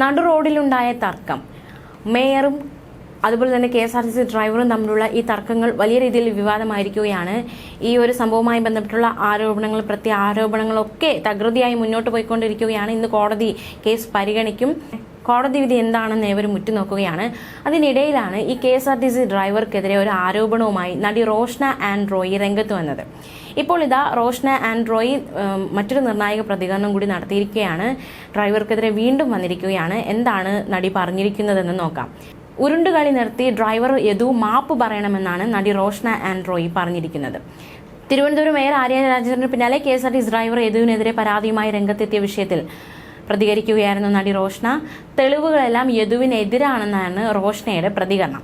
നടു റോഡിലുണ്ടായ തർക്കം. മേയറും അതുപോലെ തന്നെ K S R T C ഡ്രൈവറും തമ്മിലുള്ള ഈ തർക്കങ്ങൾ വലിയ രീതിയിൽ വിവാദമായിരിക്കുകയാണ്. ഈ ഒരു സംഭവവുമായി ബന്ധപ്പെട്ടുള്ള ആരോപണങ്ങൾ പ്രത്യേക ആരോപണങ്ങളൊക്കെ തകൃതിയായി മുന്നോട്ട് പോയിക്കൊണ്ടിരിക്കുകയാണ്. ഇന്ന് കോടതി കേസ് പരിഗണിക്കും. കോടതി വിധി എന്താണെന്ന് ഏവരും ഉറ്റുനോക്കുകയാണ്. അതിനിടയിലാണ് ഈ K S R T C ഡ്രൈവർക്കെതിരെ ഒരു ആരോപണവുമായി നടി റോഷ്ന ആൻഡ് റോയി രംഗത്ത് വന്നത്. ഇപ്പോൾ ഇതാ റോഷ്ന ആൻഡ് റോയി മറ്റൊരു നിർണായക പ്രതികരണം കൂടി നടത്തിയിരിക്കുകയാണ്. ഡ്രൈവർക്കെതിരെ വീണ്ടും വന്നിരിക്കുകയാണ്. എന്താണ് നടി പറഞ്ഞിരിക്കുന്നതെന്ന് നോക്കാം. ഉരുണ്ടുകളി നിർത്തി ഡ്രൈവർ യദു മാപ്പ് പറയണമെന്നാണ് നടി റോഷ്ന ആൻഡ് റോയി പറഞ്ഞിരിക്കുന്നത്. തിരുവനന്തപുരം മേയർ ആര്യ രാജേന്ദ്രന് പിന്നാലെ K S R T driver യദുവിനെതിരെ പരാതിയുമായി രംഗത്തെത്തിയ വിഷയത്തിൽ പ്രതികരിക്കുകയായിരുന്നു നടി റോഷ്ന. തെളിവുകളെല്ലാം യദുവിനെതിരാണെന്നാണ് റോഷ്നയുടെ പ്രതികരണം.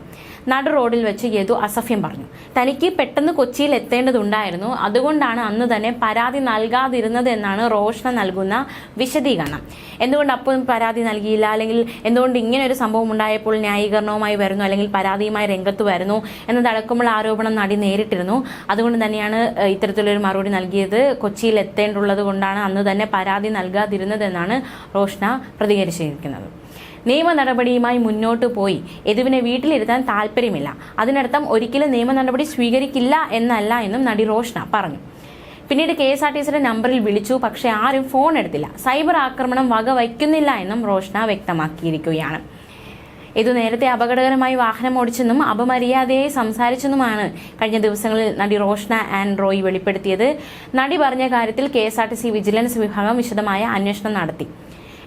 നടു റോഡിൽ വെച്ച് യദു അസഫ്യം പറഞ്ഞു. തനിക്ക് പെട്ടെന്ന് കൊച്ചിയിൽ എത്തേണ്ടതുണ്ടായിരുന്നു. അതുകൊണ്ടാണ് അന്ന് തന്നെ പരാതി നൽകാതിരുന്നത് എന്നാണ് റോഷന നൽകുന്ന വിശദീകരണം. എന്തുകൊണ്ട് അപ്പോൾ പരാതി നൽകിയില്ല? അല്ലെങ്കിൽ എന്തുകൊണ്ട് ഇങ്ങനെ ഒരു സംഭവം ഉണ്ടായപ്പോൾ ന്യായീകരണവുമായി വരുന്നു? അല്ലെങ്കിൽ പരാതിയുമായി രംഗത്ത് വരുന്നു? എന്നതടക്കമുള്ള ആരോപണം നടി നേരിട്ടിരുന്നു. അതുകൊണ്ട് തന്നെയാണ് ഇത്തരത്തിലൊരു മറുപടി നൽകിയത്. കൊച്ചിയിൽ എത്തേണ്ടുള്ളത് കൊണ്ടാണ് അന്ന് തന്നെ പരാതി നൽകാതിരുന്നതെന്നാണ് റോഷ്ന പ്രതികരിച്ചിരിക്കുന്നത്. നിയമ നടപടിയുമായി മുന്നോട്ട് പോയി. യദുവിനെ വീട്ടിലിരുത്താൻ താല്പര്യമില്ല അതിനർത്ഥം ഒരിക്കലും നിയമ നടപടി സ്വീകരിക്കില്ല എന്നല്ല എന്നും നടി റോഷ്ന പറഞ്ഞു. പിന്നീട് കെ എസ് ആർ ടി സിയുടെ നമ്പറിൽ വിളിച്ചു. പക്ഷേ ആരും ഫോൺ എടുത്തില്ല. സൈബർ ആക്രമണം വകവയ്ക്കുന്നില്ല എന്നും റോഷ്ന വ്യക്തമാക്കിയിരിക്കുകയാണ്. ഇത് നേരത്തെ അപകടകരമായി വാഹനം ഓടിച്ചെന്നും അപമര്യാദയായി സംസാരിച്ചെന്നുമാണ് കഴിഞ്ഞ ദിവസങ്ങളിൽ നടി റോഷ്ന ആൻഡ് റോയ് വെളിപ്പെടുത്തിയത്. നടി പറഞ്ഞ കാര്യത്തിൽ K S R T C vigilance വിഭാഗം വിശദമായ അന്വേഷണം നടത്തി.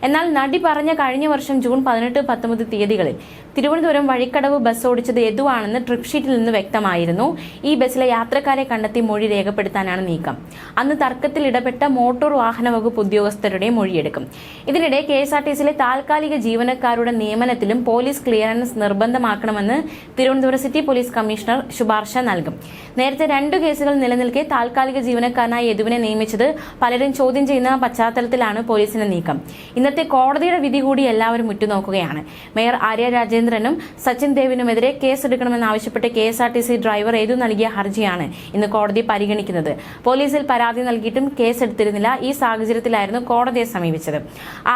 എന്നാൽ നടി പറഞ്ഞ കഴിഞ്ഞ വർഷം ജൂൺ പതിനെട്ട് പത്തൊമ്പത് തീയതികളിൽ തിരുവനന്തപുരം വഴിക്കടവ് ബസ് ഓടിച്ചത് യദുവാണെന്ന് ട്രിപ്പ് ഷീറ്റിൽ നിന്ന് വ്യക്തമായിരുന്നു. ഈ ബസ്സിലെ യാത്രക്കാരെ കണ്ടെത്തി മൊഴി രേഖപ്പെടുത്താനാണ് നീക്കം. അന്ന് തർക്കത്തിൽ ഇടപെട്ട മോട്ടോർ വാഹന വകുപ്പ് ഉദ്യോഗസ്ഥരുടെ മൊഴിയെടുക്കും. ഇതിനിടെ കെ എസ് ആർ ടി സിയിലെ താൽക്കാലിക ജീവനക്കാരുടെ നിയമനത്തിലും പോലീസ് ക്ലിയറൻസ് നിർബന്ധമാക്കണമെന്ന് തിരുവനന്തപുരം സിറ്റി പോലീസ് കമ്മീഷണർ ശുപാർശ നൽകും. നേരത്തെ രണ്ടു കേസുകൾ നിലനിൽക്കെ താൽക്കാലിക ജീവനക്കാരനായി യദുവിനെ നിയമിച്ചത് പലരും ചോദ്യം ചെയ്യുന്ന പശ്ചാത്തലത്തിലാണ് പോലീസിന്റെ നീക്കം. ഇന്നത്തെ കോടതിയുടെ വിധി കൂടി എല്ലാവരും ഉറ്റുനോക്കുകയാണ്. മേയർ ആര്യ രാജേന്ദ്രനും സച്ചിൻ ദേവിനുമെതിരെ കേസെടുക്കണമെന്നാവശ്യപ്പെട്ട് K S R T C driver ഏതു നൽകിയ ഹർജിയാണ് ഇന്ന് കോടതി പരിഗണിക്കുന്നത്. പോലീസിൽ പരാതി നൽകിയിട്ടും കേസെടുത്തിരുന്നില്ല. ഈ സാഹചര്യത്തിലായിരുന്നു കോടതിയെ സമീപിച്ചത്.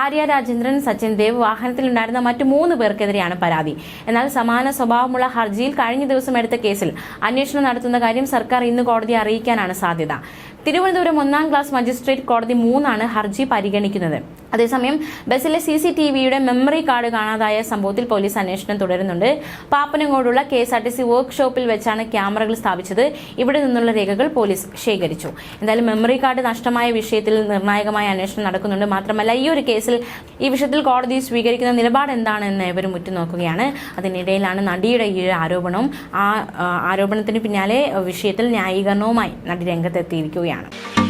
ആര്യ രാജേന്ദ്രൻ സച്ചിൻ ദേവ് വാഹനത്തിലുണ്ടായിരുന്ന മറ്റു മൂന്ന് പേർക്കെതിരെയാണ് പരാതി. എന്നാൽ സമാന സ്വഭാവമുള്ള ഹർജിയിൽ കഴിഞ്ഞ ദിവസം എടുത്ത കേസിൽ അന്വേഷണം നടത്തുന്ന കാര്യം സർക്കാർ ഇന്ന് കോടതിയെ അറിയിക്കാനാണ് സാധ്യത. തിരുവനന്തപുരം ഒന്നാം ക്ലാസ് മജിസ്ട്രേറ്റ് കോടതി മൂന്നാണ് ഹർജി പരിഗണിക്കുന്നത്. അതേസമയം ബസ്സിലെ സി സി ടി വിയുടെ മെമ്മറി കാർഡ് കാണാതായ സംഭവത്തിൽ പോലീസ് അന്വേഷണം തുടരുന്നുണ്ട്. പാപ്പനങ്ങോടുള്ള K S R T C വർക്ക്ഷോപ്പിൽ വെച്ചാണ് ക്യാമറകൾ സ്ഥാപിച്ചത്. ഇവിടെ നിന്നുള്ള രേഖകൾ പോലീസ് ശേഖരിച്ചു. എന്തായാലും മെമ്മറി കാർഡ് നഷ്ടമായ വിഷയത്തിൽ നിർണായകമായ അന്വേഷണം നടക്കുന്നുണ്ട്. മാത്രമല്ല ഈ ഒരു കേസിൽ ഈ വിഷയത്തിൽ കോടതി സ്വീകരിക്കുന്ന നിലപാട് എന്താണെന്ന് ഇവരും ഉറ്റുനോക്കുകയാണ്. അതിനിടയിലാണ് നടിയുടെ ഈ ആരോപണവും ആ, ആരോപണത്തിന് പിന്നാലെ വിഷയത്തിൽ ന്യായീകരണവുമായി നടി രംഗത്തെത്തിയിരിക്കുകയാണ്. തുടരുകയാണ്